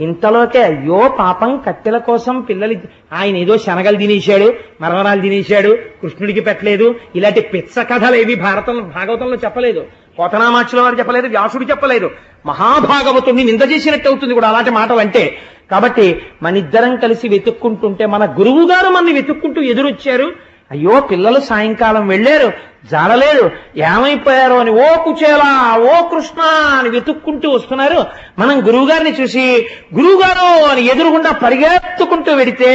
ఇంతలోకే అయ్యో పాపం కట్టెల కోసం పిల్లలు ఆయన ఏదో శనగలు తినేశాడు మరమరాలు తినేశాడు కృష్ణుడికి పెట్టలేదు ఇలాంటి పిచ్చ కథలు ఏవి భారతం భాగవతంలో చెప్పలేదు. పోతనామాక్షుల వారు చెప్పలేదు వ్యాసుడు చెప్పలేదు. మహాభాగవతుడిని నింద చేసినట్టు అవుతుంది కూడా అలాంటి మాటలు అంటే. కాబట్టి మన ఇద్దరం కలిసి వెతుక్కుంటుంటే మన గురువు గారు మనని వెతుక్కుంటూ ఎదురొచ్చారు. అయ్యో పిల్లలు సాయంకాలం వెళ్ళారు. జాడలేరు ఏమైపోయారు అని ఓ కుచేలా ఓ కృష్ణ అని వెతుక్కుంటూ వస్తున్నారు. మనం గురువుగారిని చూసి గురువుగారు అని ఎదురుగుండా పరిగెత్తుకుంటూ వెడితే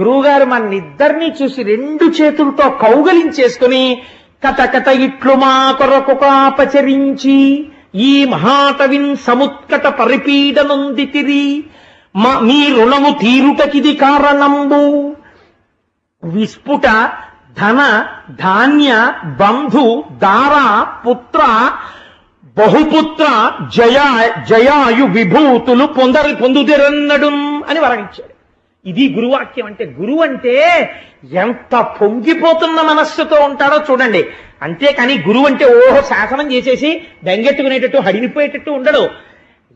గురువుగారు మన ఇద్దరిని చూసి రెండు చేతులతో కౌగలించేసుకుని కథ కథ ఇట్లు మా కొరకు కాపచరించి ఈ మహాతవిన్ సముత్కట పరిపీడనందితిరి మా మీ రుణము తీరుటకిది కారణంబు విస్ఫుట ధన ధాన్య బంధు దార పుత్ర బహుపుత్ర జయ జయాయు విభూతులు పొందరి పొందుదిరన్నడు అని వరణించాడు ఇది గురువాక్యం అంటే గురువు అంటే ఎంత పొంగిపోతున్న మనస్సుతో ఉంటాడో చూడండి. అంతేకాని గురువు అంటే ఓహో శాసనం చేసేసి బెంగెట్టుకునేటట్టు హడిలిపోయేటట్టు ఉండడు.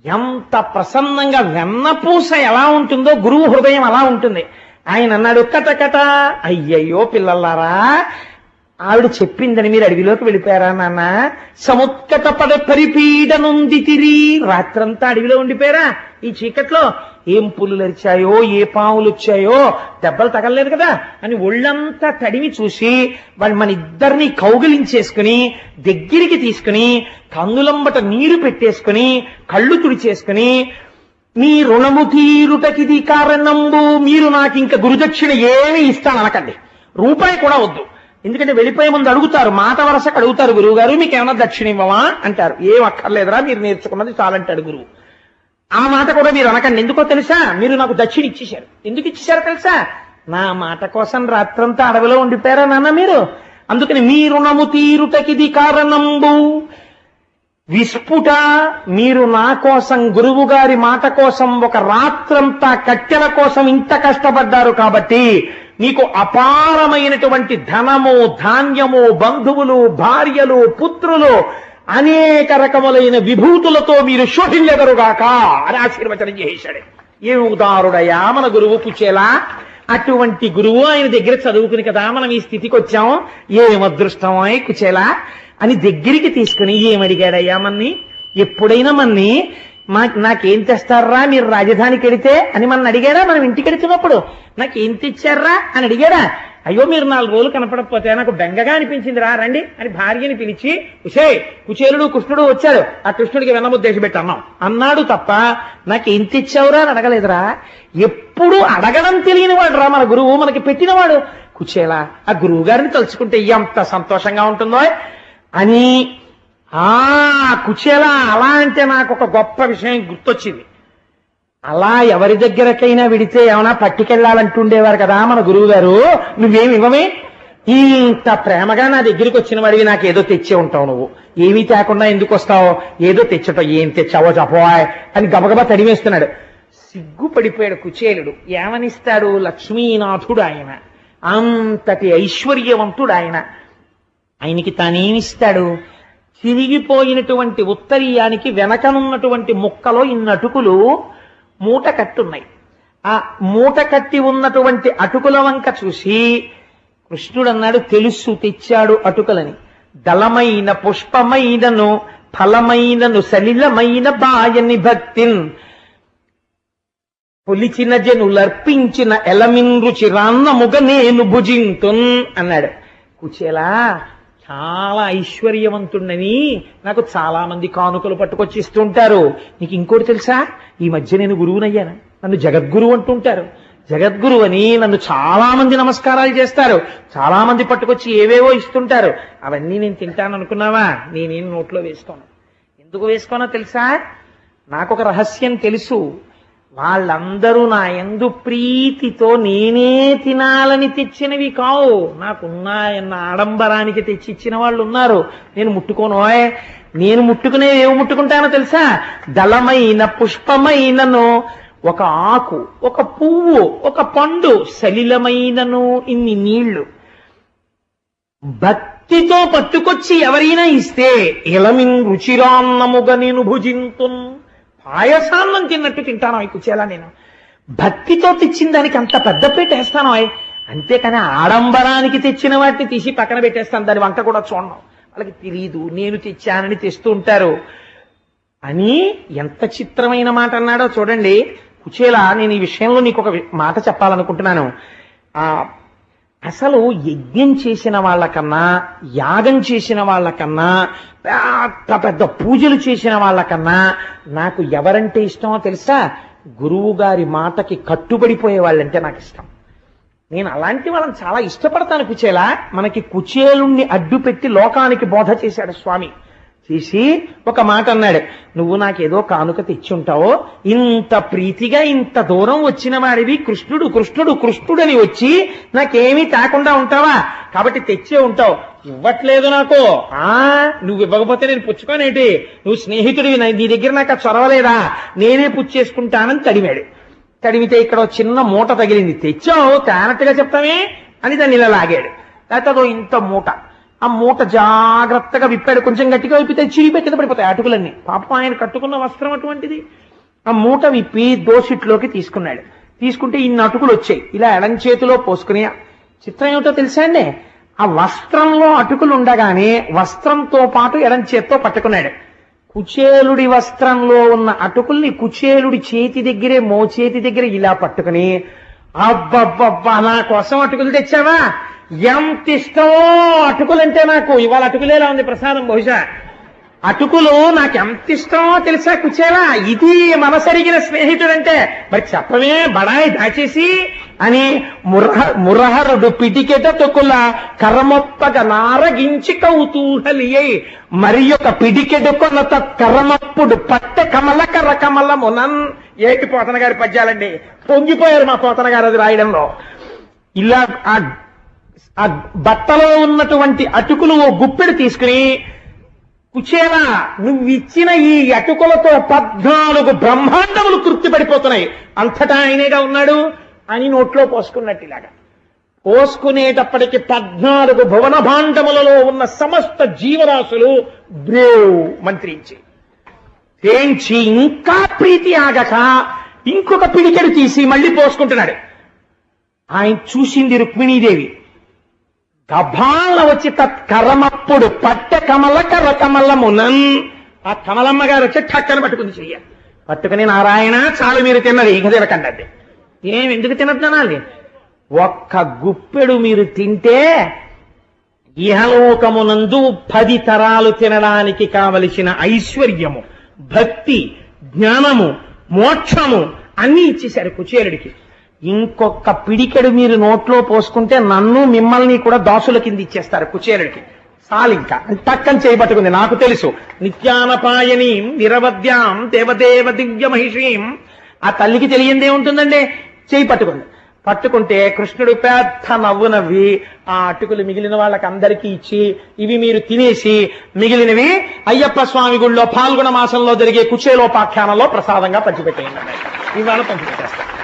ఎంత ప్రసన్నంగా వెన్నపూస ఎలా ఉంటుందో గురువు హృదయం అలా ఉంటుంది. ఆయన అన్నాడు కట కట. అయ్యయ్యో పిల్లలారా ఆవిడ చెప్పిందని మీరు అడవిలోకి వెళ్ళిపోయారా నాన్న? సముత్కట పద పరిపీడనుంది తిరి. రాత్రంతా అడవిలో ఉండిపోయారా? ఈ చీకట్లో ఏం పులులు అరిచాయో ఏ పాములు వచ్చాయో దెబ్బలు తగలలేదు కదా? అని ఒళ్ళంతా తడిమి చూసి వాళ్ళు మన ఇద్దరిని కౌగిలించేసుకుని దగ్గరికి తీసుకుని కన్నులంబట నీరు పెట్టేసుకుని కళ్ళు తుడిచేసుకుని మీ రుణము తీరుటకిది కారణంబు మీరు నాకు ఇంకా గురుదక్షిణ ఏమి ఇస్తాను అనకండి రూపాయి కూడా వద్దు. ఎందుకంటే వెళ్ళిపోయే ముందు అడుగుతారు మాట వరసకు అడుగుతారు గురువు గారు మీకు ఏమైనా దక్షిణ ఇవ్వమా అంటారు. ఏం అక్కర్లేదురా మీరు నేర్చుకున్నది చాలంటాడు గురువు. ఆ మాట కూడా మీరు అనకండి. ఎందుకో తెలుసా? మీరు నాకు దక్షిణ ఇచ్చేశారు. ఎందుకు ఇచ్చేశారు తెలుసా? నా మాట కోసం రాత్రంతా అడవిలో ఉండిపోయారా నాన్న మీరు? అందుకని మీ రుణము తీరుటకిది కారణంబు విస్ఫుట మీరు నా కోసం గురువు గారి మాట కోసం ఒక రాత్రంతా కట్టెల కోసం ఇంత కష్టపడ్డారు కాబట్టి మీకు అపారమైనటువంటి ధనము ధాన్యము బంధువులు భార్యలు పుత్రులు అనేక రకములైన విభూతులతో మీరు శోభిల్లెదరుగాక అని ఆశీర్వచనం చేశాడు. ఏ ఉదారుడయా మన గురువు పుచ్చేలా అటువంటి గురువు ఆయన దగ్గర చదువుకుని కదా మనం ఈ స్థితికి వచ్చాం. ఏం కుచేలా? అని దగ్గరికి తీసుకుని ఏమడిగాడయ్యా మన్ని? ఎప్పుడైనా మన్ని మా నాకేం తెస్తారా మీరు రాజధానికి వెడితే అని మన అడిగారా? మనం ఇంటికి వెడుతున్నప్పుడు నాకేం తెచ్చారా అని అడిగాడా? అయ్యో మీరు నాలుగు రోజులు కనపడకపోతే నాకు బెంగగా అనిపించింది రా రండి అని భార్యని పిలిచి ఉషే కుచేలుడు కృష్ణుడు వచ్చాడు ఆ కృష్ణుడికి వెన్నముద్దేశం పెట్టి అన్నాం. అన్నాడు తప్ప నాకేం తెచ్చావురా అని అడగలేదురా. ఎప్పుడు అడగడం తెలియని వాడు రా మన గురువు మనకి పెట్టినవాడు. కుచేలా ఆ గురువు గారిని తలుచుకుంటే ఎంత సంతోషంగా ఉంటుందో. అని ఆ కుచేలా అలా అంటే నాకు ఒక గొప్ప విషయం గుర్తొచ్చింది. అలా ఎవరి దగ్గరకైనా విడితే ఏమైనా పట్టుకెళ్ళాలంటుండేవారు కదా మన గురువు గారు నువ్వేమి ఇవ్వమే? ఇంత ప్రేమగా నా దగ్గరికి వచ్చిన వాడివి నాకు ఏదో తెచ్చే ఉంటావు నువ్వు. ఏమీ తేకుండా ఎందుకు వస్తావు? ఏదో తెచ్చటం ఏం తెచ్చావో చెప్పవాయ్ అని గబగబా తడివేస్తున్నాడు సిగ్గుపడిపోయాడు కుచేలుడు. ఏమనిస్తాడు? లక్ష్మీనాథుడు ఆయన. అంతటి ఐశ్వర్యవంతుడు ఆయన. ఆయనకి తానేమిస్తాడు? తిరిగిపోయినటువంటి ఉత్తరీయానికి వెనకనున్నటువంటి ముక్కలో ఇన్ని అటుకులు మూట కట్టున్నాయి ఆ మూట కట్టి ఉన్నటువంటి అటుకుల వంక చూసి కృష్ణుడు అన్నాడు తెలుసు తెచ్చాడు అటుకలని. దళమైన పుష్పమైనను ఫలమైనను సలిలమైన బాయని భక్తిన్. పొలిచిన జనులర్పించిన ఎలమిన్ రుచిరాన్నముగ నేను భుజింతున్ అన్నాడు. కుచేలా చాలా ఐశ్వర్యవంతుణ్ణని నాకు చాలా మంది కానుకలు పట్టుకొచ్చి ఇస్తుంటారు. నీకు ఇంకోటి తెలుసా? ఈ మధ్య నేను గురువునయ్యాను. నన్ను జగద్గురువు అంటుంటారు. జగద్గురు అని నన్ను చాలా మంది నమస్కారాలు చేస్తారు. చాలా మంది పట్టుకొచ్చి ఏవేవో ఇస్తుంటారు. అవన్నీ నేను తింటాను అనుకున్నావా? నేనేం నోట్లో వేసుకోను. ఎందుకు వేసుకోనో తెలుసా? నాకు ఒక రహస్యం తెలుసు. వాళ్ళందరూ నా ఎందు ప్రీతితో నేనే తినాలని తెచ్చినవి కావు. నాకున్నాయన్న ఆడంబరానికి తెచ్చి ఇచ్చిన వాళ్ళు ఉన్నారు నేను ముట్టుకోను. నేను ముట్టుకునే ఏమి ముట్టుకుంటానో తెలుసా? దళమైన పుష్పమైనను ఒక ఆకు ఒక పువ్వు ఒక పండు సలిలమైనను ఇన్ని నీళ్ళు. భక్తితో పట్టుకొచ్చి ఎవరైనా ఇస్తే ఇలమిన్ రుచిరాన్నముగా నేను భుజింతున్. పాయసాన్నం తిన్నట్టు తింటాను అవి కుచేలా నేను. భక్తితో తెచ్చిన దానికి అంత పెద్ద పీట వేస్తాను అయ్ అంతేకాని ఆడంబరానికి తెచ్చిన వాటిని తీసి పక్కన పెట్టేస్తాను. దాని వంక కూడా చూడడం వాళ్ళకి తెలియదు నేను తెచ్చానని తెస్తూ ఉంటారు. అని ఎంత చిత్రమైన మాట అన్నాడో చూడండి. కుచేలా నేను ఈ విషయంలో నీకు ఒక మాట చెప్పాలనుకుంటున్నాను. ఆ అసలు యజ్ఞం చేసిన వాళ్ళకన్నా యాగం చేసిన వాళ్ళకన్నా పెద్ద పెద్ద పూజలు చేసిన వాళ్ళకన్నా నాకు ఎవరంటే ఇష్టమో తెలుసా? గురువు గారి మాటకి కట్టుబడిపోయే వాళ్ళంటే నాకు ఇష్టం. నేను అలాంటి వాళ్ళని చాలా ఇష్టపడతాను కుచేలా. మనకి కుచేలుణ్ణి అడ్డు పెట్టి లోకానికి బోధ చేశాడు స్వామి. చేసి ఒక మాట అన్నాడు. నువ్వు నాకేదో కానుక తెచ్చుంటావో ఇంత ప్రీతిగా ఇంత దూరం వచ్చిన వాడివి కృష్ణుడు కృష్ణుడు కృష్ణుడని వచ్చి నాకేమీ తాకుండా ఉంటావా? కాబట్టి తెచ్చే ఉంటావు. ఇవ్వట్లేదు నాకు. ఆ నువ్వు ఇవ్వకపోతే నేను పుచ్చుకోనేటి? నువ్వు స్నేహితుడివి నీ దగ్గర నాకు చొరవలేదా? నేనే పుచ్చేసుకుంటానని తడిమాడు. తడిమితే ఇక్కడ చిన్న మూట తగిలింది. తెచ్చావు తేనట్టుగా చెప్తామే? అని దాన్ని ఇలా లాగాడు. లేకపోతే ఇంత మూట. ఆ మూట జాగ్రత్తగా విప్పాడు. కొంచెం గట్టిగా విప్పితే చిరిగిపోయి కింద పడిపోతాయి అటుకులన్నీ. పాపం ఆయన కట్టుకున్న వస్త్రం అటువంటిది. ఆ మూట విప్పి దోసిట్లోకి తీసుకున్నాడు. తీసుకుంటే ఇన్ని అటుకులు వచ్చాయి. ఇలా ఎడం చేతిలో పోసుకుని చిత్రం ఏమిటో తెలుసా అండి? ఆ వస్త్రంలో అటుకులు ఉండగానే వస్త్రంతో పాటు ఎడం చేత్తో పట్టుకున్నాడు. కుచేలుడి వస్త్రంలో ఉన్న అటుకుల్ని కుచేలుడి చేతి దగ్గరే మోచేతి దగ్గర ఇలా పట్టుకుని అబ్బబ్బబ్బా నా కోసం అటుకులు తెచ్చావా? ఎంత ఇష్టమో అటుకులంటే నాకు ఇవాళ అటుకులేలా ఉంది ప్రసాదం బహుశా. అటుకులు నాకు ఎంత ఇష్టమో తెలుసా కుచేలా? ఇది మనసరిగిన స్నేహితుడంటే మరి చెప్పమే బడాయి దాచేసి అని మురహ మురహరుడు పిటికెట తొక్కుల కర్రమొప్పగ నారగించి కౌతూహలియై మరి ఒక పిడికెడు కొనత కర్రమప్పుడు పట్టె కమల కర్ర కమలమునన్ ఏటి పోతన గారి పద్యాలండి? పొంగిపోయారు మా పోతన గారు అది రాయడంలో. ఇలా ఆ ఆ బట్టలో ఉన్నటువంటి అటుకులు ఓ గుప్పెడు తీసుకుని కుచేలా నువ్విచ్చిన ఈ అటుకులతో పద్నాలుగు బ్రహ్మాండములు తృప్తి పడిపోతున్నాయి అంతటా ఆయనేగా ఉన్నాడు? అని నోట్లో పోసుకున్నట్టు ఇలాగా. పోసుకునేటప్పటికి పద్నాలుగు భువన భాండములలో ఉన్న సమస్త జీవరాశులు బ్రేవ్ మంత్రించి. తేంచి ఇంకా ప్రీతి ఆగక ఇంకొక పిడికెడు తీసి మళ్ళీ పోసుకుంటున్నాడు. ఆయన చూసింది రుక్మిణీదేవి. గభాల వచ్చి తత్ కరమప్పుడు పట్టె కమల కర్ర కమలమునన్. ఆ కమలమ్మ గారు వచ్చి ఠక్కన పట్టుకుంది చెయ్య. పట్టుకుని నారాయణ చాలు మీరు తిన్నది ఇక తినకండి ఏం ఎందుకు తినద్దనాలి ఒక్క గుప్పెడు మీరు తింటే ఇహలోకమునందు పది తరాలు తినడానికి కావలసిన ఐశ్వర్యము భక్తి జ్ఞానము మోక్షము అన్ని ఇచ్చేశారు కుచేరుడికి. ఇంకొక పిడికెడు మీరు నోట్లో పోసుకుంటే నన్ను మిమ్మల్ని కూడా దాసుల కింద ఇచ్చేస్తారు కుచేరుడికి సాలింక టక్కని చేయబట్టుకుంది నాకు తెలుసు. నిత్యానపాయని నిరవద్యాం దేవదేవ దివ్య మహిషీం. ఆ తల్లికి తెలియందే ఉంటుందండి? చేయి పట్టుకుంది. పట్టుకుంటే కృష్ణుడు పెద్ద నవ్వు నవ్వి ఆ అటుకులు మిగిలిన వాళ్ళకి అందరికీ ఇచ్చి ఇవి మీరు తినేసి మిగిలినవి అయ్యప్ప స్వామి గుళ్ళో పాల్గొన మాసంలో జరిగే కుచేలోపాఖ్యానంలో ప్రసాదంగా పంచిపెట్టేయండి. ఇవాళ పంచిపెట్టేస్తాం.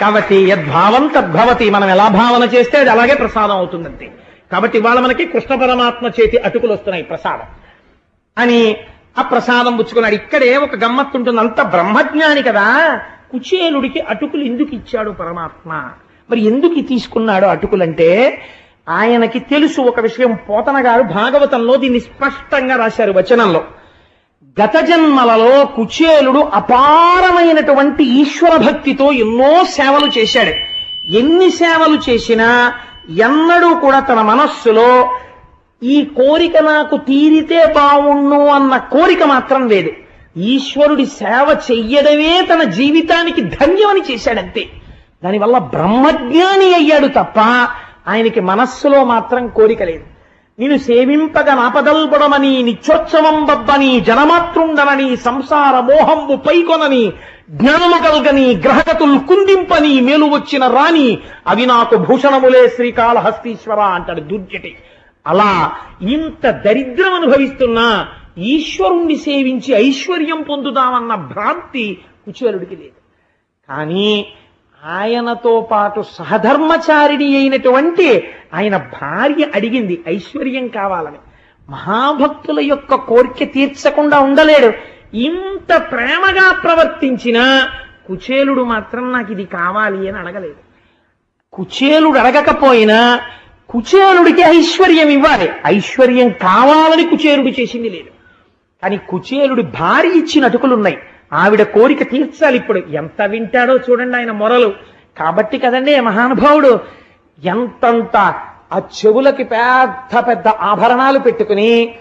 కాబట్టి యద్భావం తద్భవతి. మనం ఎలా భావన చేస్తే అది అలాగే ప్రసాదం అవుతుందంతే. కాబట్టి ఇవాళ మనకి కృష్ణ పరమాత్మ చేతి అటుకులు వస్తున్నాయి ప్రసాదం. అని ఆ ప్రసాదం పుచ్చుకున్నాడు. ఇక్కడే ఒక గమ్మత్తు ఉంటుంది. అంత బ్రహ్మజ్ఞాని కదా. కుచేలుడికి అటుకులు ఎందుకు ఇచ్చాడు పరమాత్మ? మరి ఎందుకు తీసుకున్నాడు అటుకులంటే ఆయనకి తెలుసు ఒక విషయం. పోతన గారు భాగవతంలో దీన్ని స్పష్టంగా రాశారు వచనంలో. గత జన్మలలో కుచేలుడు అపారమైనటువంటి ఈశ్వర భక్తితో ఎన్నో సేవలు చేశాడు. ఎన్ని సేవలు చేసినా ఎన్నడూ కూడా తన మనస్సులో ఈ కోరిక నాకు తీరితే బావుణ్ణు అన్న కోరిక మాత్రం లేదు. ఈశ్వరుడి సేవ చెయ్యడమే తన జీవితానికి ధన్యమని చేశాడంతే. దానివల్ల బ్రహ్మజ్ఞాని అయ్యాడు తప్ప ఆయనకి మనస్సులో మాత్రం కోరిక లేదు. నేను సేవింపగ నాపదల్బడమని నిత్యోత్సవం బబ్బని జనమాతృండనని సంసార మోహంబు పైకొనని జ్ఞానము కల్గని గ్రహగతుల్ కుందింపని మేలు వచ్చిన రాణి అవి నాకు భూషణములే శ్రీకాళహస్తీశ్వర అంటాడు దుర్జటి. అలా ఇంత దరిద్రం అనుభవిస్తున్నా ఈశ్వరుణ్ణి సేవించి ఐశ్వర్యం పొందుదామన్న భ్రాంతి కుచేలుడికి లేదు. కానీ ఆయనతో పాటు సహధర్మచారిణి అయినటువంటి ఆయన భార్య అడిగింది ఐశ్వర్యం కావాలని. మహాభక్తుల యొక్క కోరిక తీర్చకుండా ఉండలేడు. ఇంత ప్రేమగా ప్రవర్తించినా కుచేలుడు మాత్రం నాకు ఇది కావాలి అని అడగలేదు. కుచేలుడు అడగకపోయినా కుచేలుడికి ఐశ్వర్యం ఇవ్వాలి. ఐశ్వర్యం కావాలని కుచేలుడు చేసింది లేదు. కానీ కుచేలుడి భార్య ఇచ్చిన అటుకులున్నాయి. ఆవిడ కోరిక తీర్చాలి ఇప్పుడు. ఎంత వింటాడో చూడండి ఆయన మొరలు. కాబట్టి కదండి మహానుభావుడు ఎంతంత ఆ చెవులకి పెద్ద పెద్ద ఆభరణాలు పెట్టుకుని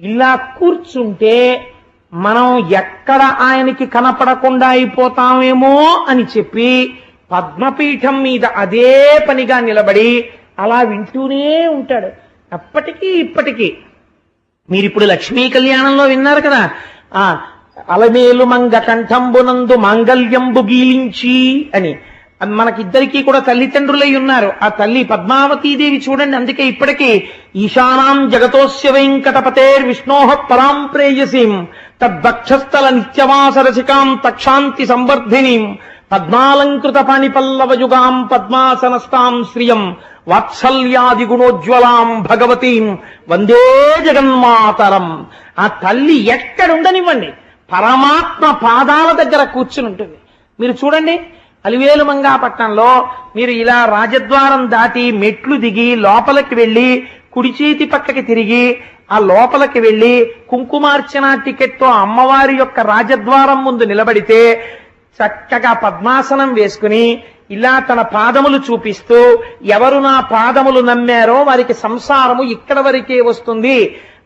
ఇలా కూర్చుంటే మనం ఎక్కడ ఆయనకి కనపడకుండా అయిపోతామేమో అని చెప్పి పద్మపీఠం మీద అదే పనిగా నిలబడి అలా వింటూనే ఉంటాడు. అప్పటికీ ఇప్పటికీ. మీరిప్పుడు లక్ష్మీ కళ్యాణంలో విన్నారు కదా. ఆ అలమేలు మంగ కంఠంబునందు మాంగల్యంబు గీలించి అని. మనకిద్దరికీ కూడా తల్లిదండ్రులై ఉన్నారు. ఆ తల్లి పద్మావతీదేవి చూడండి అందుకే ఇప్పటికీ ఈశానాం జగతోస్య వెంకటపతేర్ విష్ణోహ పరాం ప్రేయసీం తద్వక్షస్థల నిత్యవాసరసికాం తక్షాంతి సంవర్ధినీం పద్మాలంకృత పాణిపల్లవయుగాం పద్మాసనస్తాం శ్రియం వాత్సల్యాది గుణోజ్వలాం భగవతీం వందే జగన్మాతరం. ఆ తల్లి ఎక్కడుండనివ్వండి పరమాత్మ పాదాల దగ్గర కూర్చుని ఉంటుంది మీరు చూడండి అలివేలు మంగాపట్నంలో మీరు ఇలా రాజద్వారం దాటి మెట్లు దిగి లోపలికి వెళ్ళి కుడి చేతి పక్కకి తిరిగి ఆ లోపలికి వెళ్ళి కుంకుమార్చన టికెట్తో అమ్మవారి యొక్క రాజద్వారం ముందు నిలబడితే చక్కగా పద్మాసనం వేసుకుని ఇలా తన పాదములు చూపిస్తూ ఎవరు నా పాదములు నమ్మారో వారికి సంసారము ఇక్కడ వరకే వస్తుంది.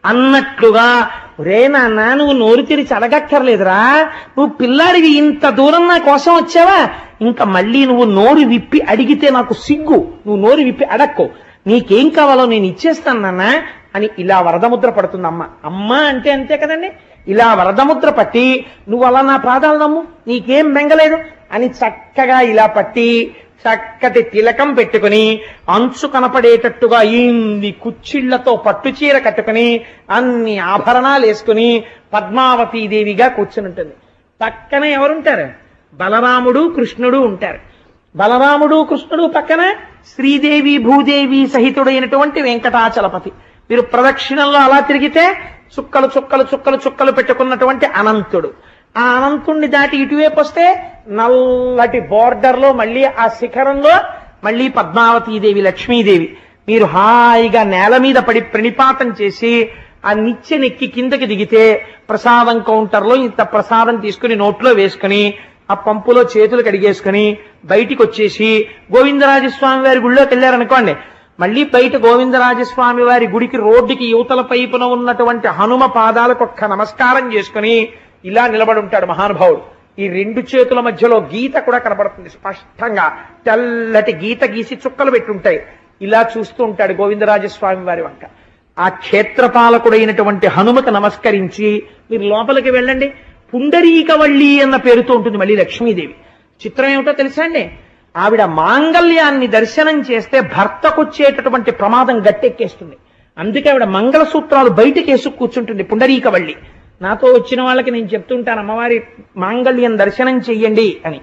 అన్నట్లుగా ఒరే నాన్న నువ్వు నోరు తెరిచి అడగక్కర్లేదురా. నువ్వు పిల్లాడివి ఇంత దూరం నా కోసం వచ్చావా? ఇంకా మళ్ళీ నువ్వు నోరు విప్పి అడిగితే నాకు సిగ్గు. నువ్వు నోరు విప్పి అడక్కో. నీకేం కావాలో నేను ఇచ్చేస్తాను నాన్న. అని ఇలా వరదముద్ర పడుతుంది అమ్మ అమ్మ అంటే అంతే కదండి. ఇలా వరదముద్ర పట్టి నువ్వు అలా నా పాదాలు నమ్ము. నీకేం బెంగలేదు. అని చక్కగా ఇలా పట్టి చక్కటి తిలకం పెట్టుకుని అంచు కనపడేటట్టుగా ఇన్ని కుచ్చిళ్ళతో పట్టు చీర కట్టుకుని అన్ని ఆభరణాలు వేసుకుని పద్మావతీదేవిగా కూర్చుని ఉంటుంది. పక్కన ఎవరుంటారు? బలరాముడు కృష్ణుడు ఉంటారు. బలరాముడు కృష్ణుడు పక్కన శ్రీదేవి భూదేవి సహితుడైనటువంటి వెంకటాచలపతి. మీరు ప్రదక్షిణంలో అలా తిరిగితే చుక్కలు చుక్కలు చుక్కలు చుక్కలు పెట్టుకున్నటువంటి అనంతుడు. ఆ అనంతుణ్ణి దాటి ఇటువైపు వస్తే నల్లటి బోర్డర్లో మళ్ళీ ఆ శిఖరంలో మళ్ళీ పద్మావతీదేవి లక్ష్మీదేవి. మీరు హాయిగా నేల మీద పడి ప్రణిపాతం చేసి ఆ నిచ్చె నెక్కి కిందకి దిగితే ప్రసాదం కౌంటర్లో ఇంత ప్రసాదం తీసుకుని నోట్లో వేసుకుని ఆ పంపులో చేతులు కడిగేసుకుని బయటికి వచ్చేసి గోవిందరాజస్వామి వారి గుళ్ళోకి వెళ్ళారనుకోండి. మళ్ళీ బయట గోవిందరాజస్వామి వారి గుడికి రోడ్డుకి యువతల పైపున ఉన్నటువంటి హనుమ పాదాలకు ఒక్క నమస్కారం చేసుకుని ఇలా నిలబడి ఉంటాడు మహానుభావుడు. ఈ రెండు చేతుల మధ్యలో గీత కూడా కనబడుతుంది స్పష్టంగా. తెల్లటి గీత గీసి చుక్కలు పెట్టుంటాయి. ఇలా చూస్తూ ఉంటాడు గోవిందరాజస్వామి వారి వంక. ఆ క్షేత్రపాలకుడైనటువంటి హనుమకు నమస్కరించి మీరు లోపలికి వెళ్ళండి. పుండరీకవళ్ళి అన్న పేరుతో ఉంటుంది మళ్ళీ లక్ష్మీదేవి. చిత్రం ఏమిటో తెలుసా అండి? ఆవిడ మాంగళ్యాన్ని దర్శనం చేస్తే భర్తకొచ్చేటటువంటి ప్రమాదం గట్టెక్కేస్తుంది. అందుకే ఆవిడ మంగళసూత్రాలు బయటకేసుకు కూర్చుంటుంది పుండరీకవళ్ళి నాతో వచ్చిన వాళ్ళకి నేను చెప్తుంటాను అమ్మవారి మాంగళ్యం దర్శనం చెయ్యండి అని.